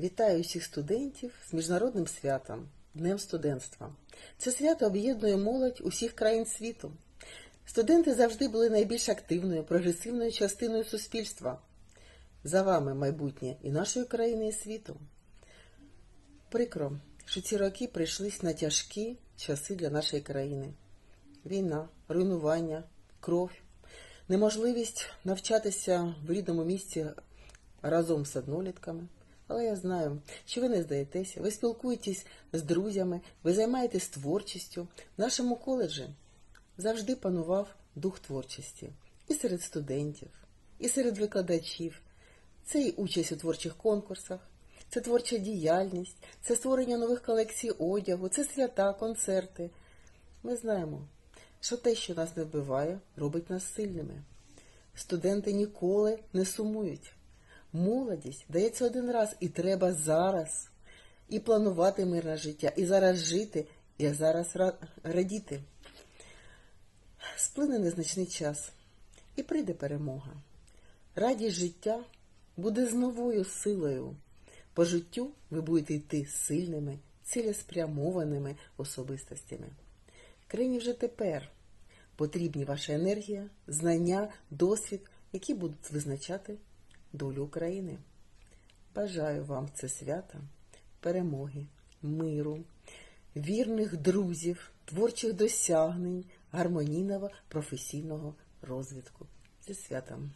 Вітаю всіх студентів з міжнародним святом, Днем студентства. Це свято об'єднує молодь усіх країн світу. Студенти завжди були найбільш активною, прогресивною частиною суспільства. За вами майбутнє і нашої країни, і світу. Прикро, що ці роки прийшлись на тяжкі часи для нашої країни. Війна, руйнування, кров, неможливість навчатися в рідному місці разом з однолітками. Але я знаю, що ви не здаєтеся, ви спілкуєтесь з друзями, ви займаєтесь творчістю. В нашому коледжі завжди панував дух творчості і серед студентів, і серед викладачів. Це і участь у творчих конкурсах, це творча діяльність, це створення нових колекцій одягу, це свята, концерти. Ми знаємо, що те, що нас не вбиває, робить нас сильними. Студенти ніколи не сумують. Молодість дається один раз, і треба зараз і планувати мирне життя, і зараз жити, і зараз радіти. Сплине незначний час, і прийде перемога. Радість життя буде з новою силою. По життю ви будете йти сильними, цілеспрямованими особистостями. Країні вже тепер потрібні ваша енергія, знання, досвід, які будуть визначати долю України. Бажаю вам це свято, перемоги, миру, вірних друзів, творчих досягнень, гармонійного професійного розвитку. Зі святом!